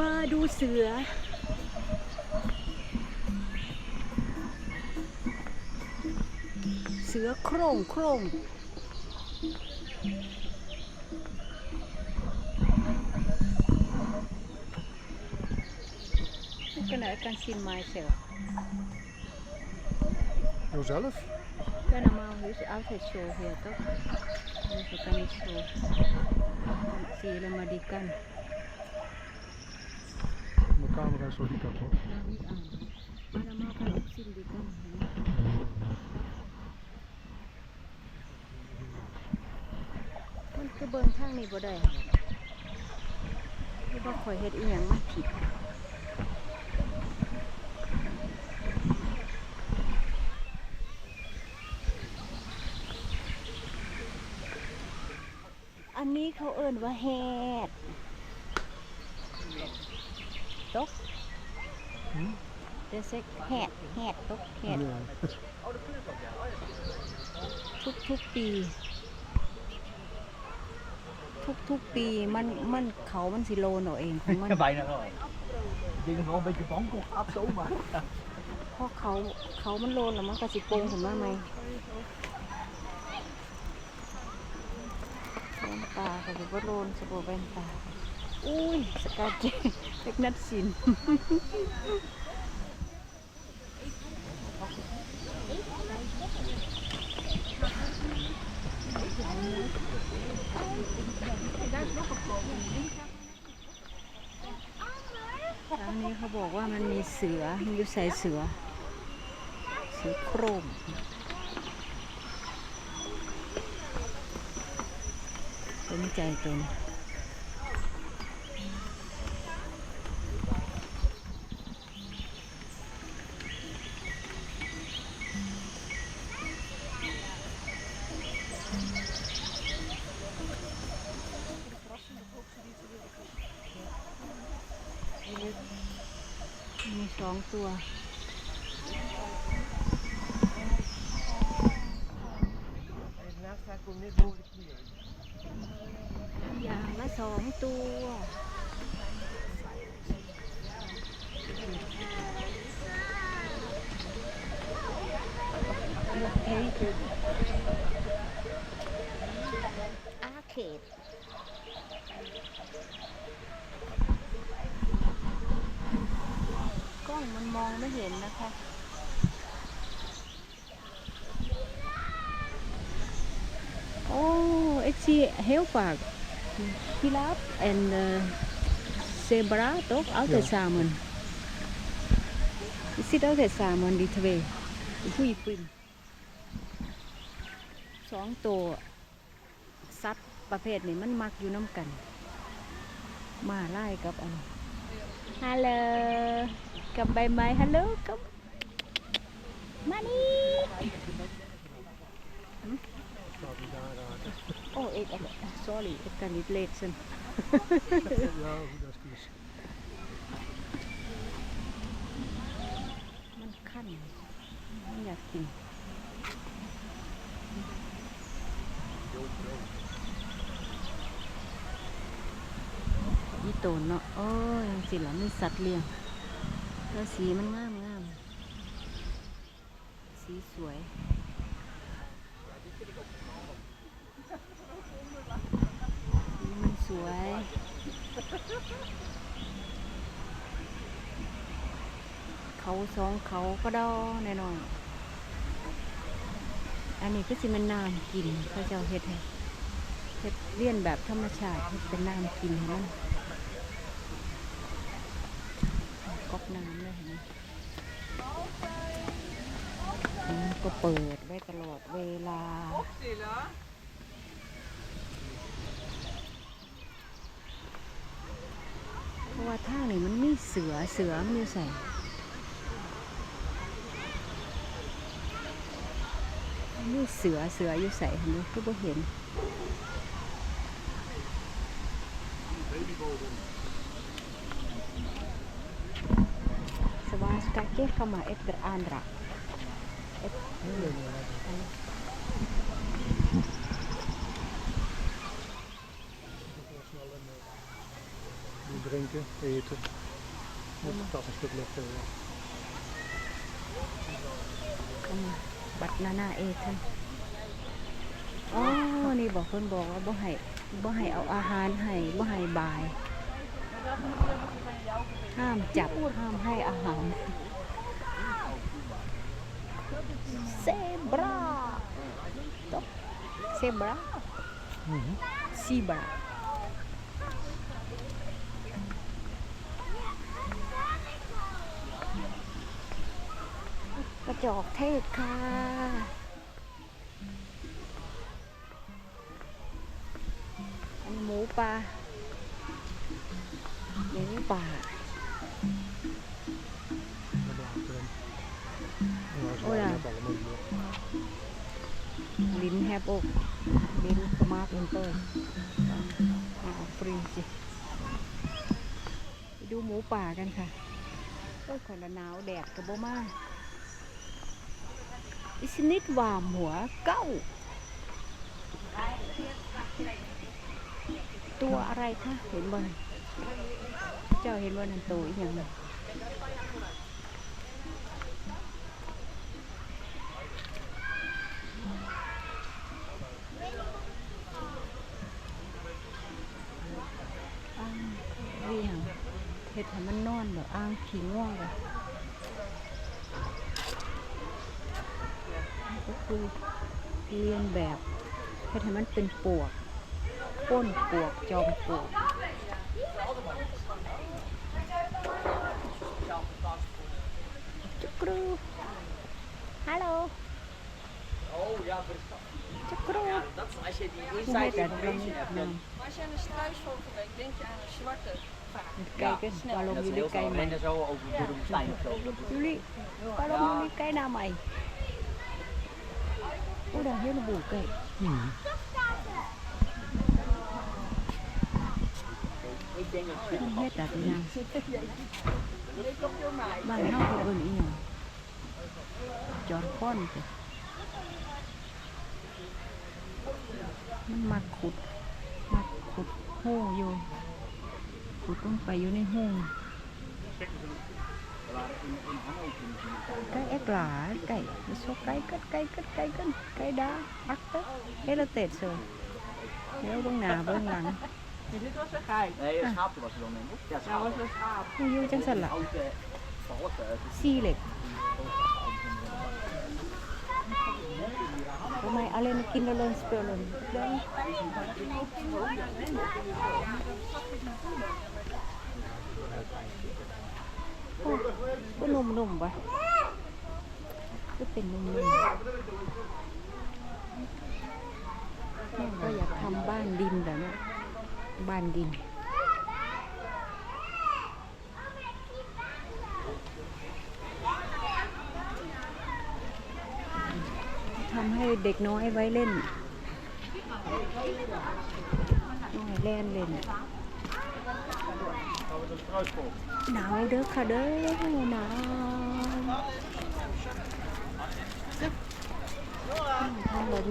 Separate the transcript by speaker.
Speaker 1: มาดูเสือ เสือโคร่งโคร่ง Ik kan ik kan zien myself.
Speaker 2: Jouzelf?
Speaker 1: Ja, normaal is het altijd zo hier, toch? Dus ik kan niet zo. Zie je maar die kan.
Speaker 2: Mijn camera is zo die kant op.
Speaker 1: Nou, niet aan. Maar normaal kan ook zien die kan. hè. มันคือเบิ่งทางนี้บ่ได้ไม่ว่าข่อยเฮ็ดอีหยังมันผิดอันนี้เขาเอิ้นว่าแฮด ตก
Speaker 2: Hm?
Speaker 1: เดซกแฮดแฮดตกแฮด
Speaker 2: Nee.
Speaker 1: ทุกทุกๆปี ทุกทุกๆปีมันมันเขามันสิโลนเอาเองของมัน
Speaker 3: Bijna wel. Ik denk dat wel een beetje bang komt af zomaar.
Speaker 1: เพราะเขาเขามันโลนแล้วมันก็สิโปงขึ้นมาไหมแว่นตาก็สิบ่โลนสบ่แว่นตา อุ้ยสกัดเจเล็กนัดสินทางนี้เขาบอกว่ามันมีเสือมันอยู่ใส่เสือ เสือโคร่งสนใจตัวนี้ มีสองตัว อย่างละสองตัว โอเคอาเขตกล้อง มันมองไม่เห็นนะคะ Oh, ik zie heel vaak giraf en eh, zebra toch? Altijd
Speaker 2: Ja.
Speaker 1: samen. Je ziet altijd samen die twee. Een goede vriend. สองตัวสัตว์ประเภทนี้มันมักอยู่น้ำกัน มาไล่กับอันฮัลโหล กับใบไม้ฮัลโหลกับมานี่
Speaker 2: โอ้เอ็
Speaker 1: กอะไร sorry เอ็กกั
Speaker 2: นนิดเลทสิน
Speaker 1: มันขั้นมันอยากกินยี่ตัวเนาะโอ้ยสิละไม่สัตว์เลี้ยง แล้วสีมันงามงามสีสวย สีมันสวยเขาสองเขาก็ดอแน่นอนอันนี้ก็สิมันน้ำกินพระเจ้าเฮ็ดให้เฮ็ดเลี้ยนแบบธรรมชาติเฮ็ดเป็นน้ำกินให้มันก๊อก น้ำเลยเห็นไหมก็เปิดไว้ตลอดเวลาเพราะว่าท่านี้มันมีเสือเสือมันอยู่ใส่นี่เสือเสืออยู่ใส่เห็นไหมก็บ่เห็น Zoals kakek kama efter andra. Et,
Speaker 2: drinken, eten. Moet de tas een stuk lichter. ja.
Speaker 1: อืมบัตรนานาเอทันอ๋อ นี่บอกเพิ่นบอกว่าบ่ให้บ่ให้เอาอาหารให้บ่ให้บาย ห้ามจับ ห้ามให้อาหาร เซบรา
Speaker 2: Mhm.
Speaker 1: ซีบรากระจอกเทศค่ะอันนี้หมูปลาเลี้ยงปลา
Speaker 2: Daar
Speaker 1: Oh
Speaker 2: achterin.
Speaker 1: ลิ้นแฮบอกลิ้นสมาร์ทอินเตอร์อาฟรีสิไปดูหมูป่ากันค่ะโอ้ยคนหนาวแดดกับโบมาอิสนิดวามหัวเก้า ตัวอะไรคะเห็นบ่นเจ้าเห็นว่านั่นตัวอีหยังน่ะอ้างเรียงเห็ ดให้มันนอนแบบอ้างขี้ง่วงเลยก็คือเรียนแบบเห็ดให้มันเป็นปวกก้นปวกจอมปวกจุกรูฮัลโหล
Speaker 3: Oh ja, voor de
Speaker 1: จุกรู
Speaker 3: Dat is als je die
Speaker 1: hoe
Speaker 3: inside
Speaker 1: heet dat
Speaker 3: information hebt.
Speaker 1: น้
Speaker 3: dan-
Speaker 4: Maar als je aan een struisvogel denkt, denk je aan een zwarte vaak. ำ
Speaker 1: ไก่กันวาลง
Speaker 3: Dat
Speaker 1: อ
Speaker 3: is
Speaker 1: ยู่ใน
Speaker 3: heel
Speaker 1: ไก่
Speaker 3: veel
Speaker 1: ใหม่
Speaker 3: rennen zo over door de woestijn of zo. Dat is
Speaker 1: ยูริวาลงอยู่ในไก่นาใหม่โอ้ดังเฮลบูไก่
Speaker 2: Mhm.
Speaker 3: Ik denk dat
Speaker 1: เฮ็ดแบบนี้นะบ้านเฮาเขาเบิ่งอีหยังจอนป้อนจ้ะมันมักขุดมักขุดหูอยู่ ขุดลงไปอยู่ในหูไก่เอ็กหลาไก่มีโซไก่กัดไก่กัดไก่กันไก่ดาอักเตอเฮลเตดเซอร์เดี๋ยวเบื้องหน้าเบื้องหลัง
Speaker 4: Dit was een geit.
Speaker 3: Nee, een schaapje was er dan denk ik. Ja,
Speaker 4: Dat was
Speaker 3: schaap.
Speaker 4: een schaap.
Speaker 1: ผู้อยู่จังสันละ
Speaker 3: Oude verrotte. Het is
Speaker 1: ซี่เหล็ก ไมเอาเลยมากินแล้วเลยสเปรย์เลยเดินโอ้ก็นุ่มๆวะก็เป็นนุ่มๆแม่ก็อยากทำบ้านดินแบบนี้บ้านดิน ให้เด็กน้อยไว้เล่นน้อยเล่นเล่นหนาวเด้อค่ะเด้อหนาวทำแบบนี้